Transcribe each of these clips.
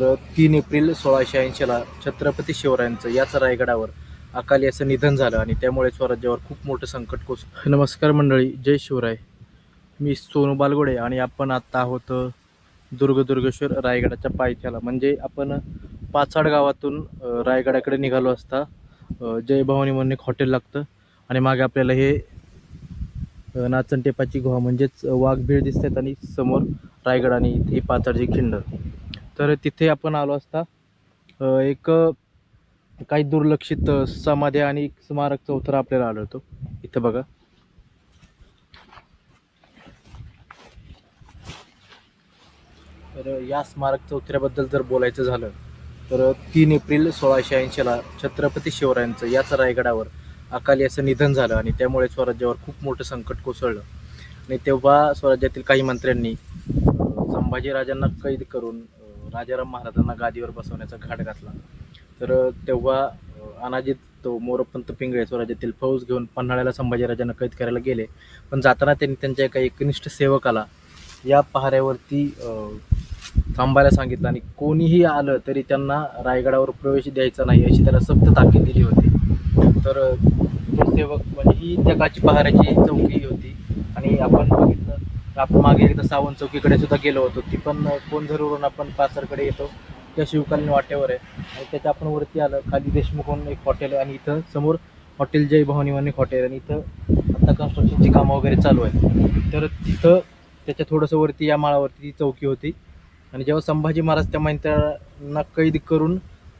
तीन एप्रिल सोळाशे ऐंशीला छत्रपती शिवरायांचं याच रायगडावर अकाली असं निधन झालं आणि त्यामुळे स्वराज्यावर खूप मोठं संकट कोस नमस्कार मंडळी जय शिवराय. मी सोनू बालगोडे आणि आपण आत्ता आहोत दुर्गदुर्गेश्वर रायगडाच्या पायथ्याला. म्हणजे आपण पाचाड गावातून रायगडाकडे निघालो असता जय भवानी म्हणून एक हॉटेल लागतं आणि मागे आपल्याला हे नाचणटेपाची गुहा म्हणजेच वाघभीळ दिसतात आणि समोर रायगड आणि इथे पाचाडची खिंड. तर तिथे आपण आलो असता एक काही दुर्लक्षित समाधी आणि स्मारक चौथरा आपल्याला आढळतो. इथं बघा. तर या स्मारक चौथऱ्याबद्दल जर बोलायचं झालं तर तीन एप्रिल सोळाशे ऐंशीला छत्रपती शिवरायांचं याच रायगडावर अकाली असं निधन झालं आणि त्यामुळे स्वराज्यावर खूप मोठं संकट कोसळलं. आणि तेव्हा स्वराज्यातील काही मंत्र्यांनी संभाजीराजांना कैद करून राजाराम महाराजांना गादीवर बसवण्याचा घाट घातला. तर तेव्हा अनाजित तो मोरपंत पिंगळे स्वराज्यातील फौज घेऊन पन्हाळ्याला संभाजीराजांना कैद करायला गेले. पण जाताना त्यांनी त्यांच्या एका एकनिष्ठ सेवकाला या पहाऱ्यावरती थांबायला सांगितलं आणि कोणीही आलं तरी त्यांना रायगडावर प्रवेश द्यायचा नाही अशी त्याला सक्त ताकीद दिली होती. तर तो सेवक म्हणजे ही त्या काची पहाऱ्याची चौकी होती आणि आपण बघितलं आपण मागे एकदा सावंत चौकीकडे सुद्धा गेलो होतो. ती पण अ, कोणझरवरून आपण पासरकडे येतो. त्या शिवकालीन वाटेवर आहे. आणि त्याच्या आपण वरती आलं. खाली देशमुख म्हणून एक हॉटेल आहे आणि इथं समोर हॉटेल जय भवानी म्हणून एक हॉटेल आणि इथं आता कन्स्ट्रक्शनची कामं वगैरे चालू आहेत. तर तिथं त्याच्या थोडंसं वरती या माळावरती ती चौकी होती. आणि जेव्हा संभाजी महाराज त्या मैत्रांना कैद करून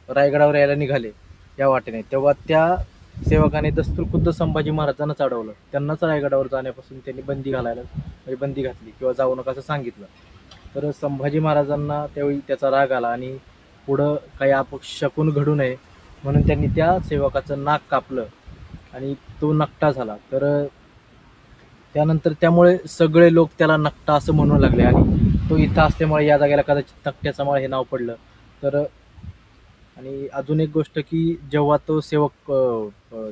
रायगडावर यायला निघाले या वाटेने तेव्हा त्या सेवकाने दस्तूर खुद्द संभाजी महाराजांनाच चढवलं त्यांनाच रायगडावर जाण्यापासून त्यांनी बंदी घालायला म्हणजे बंदी घातली किंवा जाऊ नका असं सांगितलं. तर संभाजी महाराजांना त्यावेळी त्याचा राग आला आणि पुढं काही अपशकून घडू नये म्हणून त्यांनी त्या सेवकाचं नाक कापलं आणि तो नकटा झाला. तर त्यानंतर त्यामुळे सगळे लोक त्याला नकटा असं म्हणू लागले आणि तो इथं असल्यामुळे या जागेला कदाचित नकट्याचा माळ हे नाव पडलं. तर आणि अजून एक गोष्ट की जेव्हा तो सेवक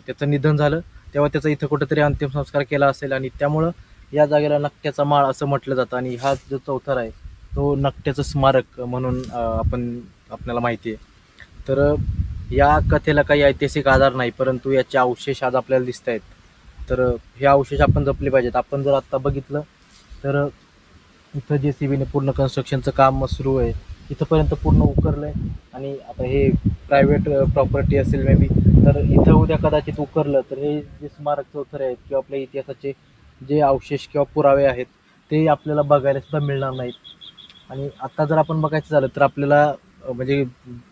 त्याचं निधन झालं तेव्हा त्याचा इथं कुठंतरी अंतिम संस्कार केला असेल आणि त्यामुळं या जागेला नकट्याचा माळ असं म्हटलं जातं आणि हा जो चौथार आहे तो नकट्याचं स्मारक म्हणून आपण आपल्याला माहिती आहे. तर या कथेला काही ऐतिहासिक आधार नाही परंतु याचे अवशेष आज आपल्याला दिसत आहेत. तर हे अवशेष आपण जपले पाहिजेत. आपण जर आत्ता बघितलं तर इथं जे सी बीने पूर्ण कन्स्ट्रक्शनचं काम सुरू आहे इथंपर्यंत पूर्ण उकरलं आहे आणि आता हे प्रायव्हेट प्रॉपर्टी असेल मे बी तर इथं उद्या कदाचित उकरलं तर हे जे स्मारक चौथरे आहेत किंवा आपल्या इतिहासाचे जे अवशेष किंवा पुरावे आहेत ते आपल्याला बघायला सुद्धा मिळणार नाहीत. आणि आता जर आपण बघायचं झालं तर आपल्याला म्हणजे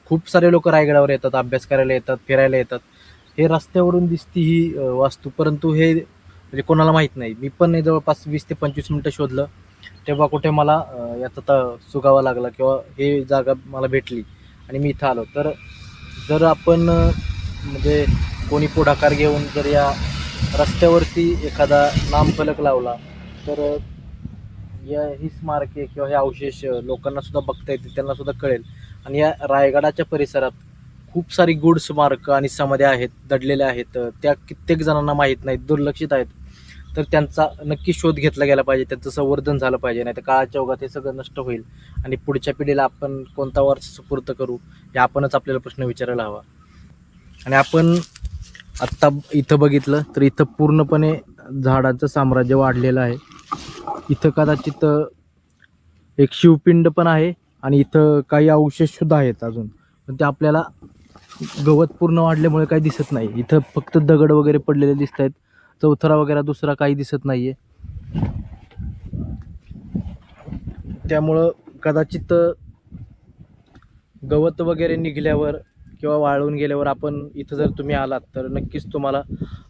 खूप सारे लोक रायगडावर येतात अभ्यास करायला येतात फिरायला येतात. हे रस्त्यावरून दिसती ही वास्तू परंतु हे म्हणजे कोणाला माहीत नाही. मी पण जवळपास वीस ते पंचवीस मिनटं शोधलं. तेव्हा कुठे मला याचा त सुगावा लागला किंवा हे जागा मला भेटली आणि मी इथं आलो. तर जर आपण म्हणजे कोणी पुढाकार घेऊन जर या रस्त्यावरती एखादा नामफलक लावला तर या ही स्मारके किंवा हे अवशेष लोकांनासुद्धा बघता येतील त्यांनासुद्धा कळेल. आणि या रायगडाच्या परिसरात खूप सारी गुड स्मारकं आणि समाध्या आहेत दडलेल्या आहेत. त्या कित्येक जणांना माहीत नाहीत दुर्लक्षित आहेत. तर त्यांचा नक्की शोध घेतला गेला पाहिजे त्यांचं संवर्धन झालं पाहिजे नाही तर काळाच्या ओघात हे सगळं नष्ट होईल. आणि पुढच्या पिढीला आपण कोणता वारसा सुपूर्त करू हे आपणच आपल्याला प्रश्न विचारायला हवा. आणि आपण आत्ता इथं बघितलं तर इथं पूर्णपणे झाडाचं साम्राज्य वाढलेलं आहे. इथं कदाचित एक शिवपिंड पण आहे आणि इथं काही अवशेष सुद्धा आहेत अजून. पण ते आपल्याला गवत पूर्ण वाढल्यामुळे काही दिसत नाही. इथं फक्त दगड वगैरे पडलेले दिसत आहेत चौथरा वगैरे दुसरा काही दिसत नाहीये. त्यामुळं कदाचित गवत वगैरे निघल्यावर किंवा वाळून गेल्यावर आपण इथं जर तुम्ही आलात तर नक्कीच तुम्हाला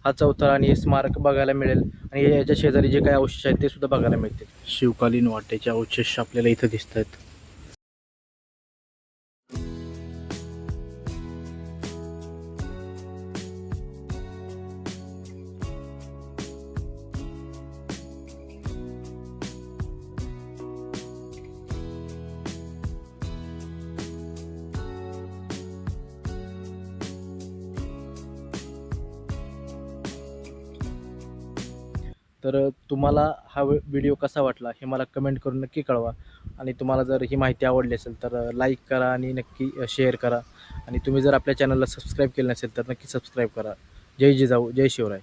हा चौथरा आणि हे स्मारक बघायला मिळेल. आणि याच्या शेजारी जे काही अवशेष आहेत ते सुद्धा बघायला मिळतील. शिवकालीन वाटेचे अवशेष आपल्याला इथं दिसत आहेत तर तुम्हाला हा व्हिडिओ कसा वाटला हे मला कमेंट करून नक्की कळवा. आणि तुम्हाला जर ही माहिती आवडली असेल तर लाईक करा आणि नक्की शेअर करा. आणि तुम्ही जर आपल्या चॅनलला सबस्क्राईब केलं नसेल तर नक्की सबस्क्राईब करा. जय जिजाऊ जय शिवराय.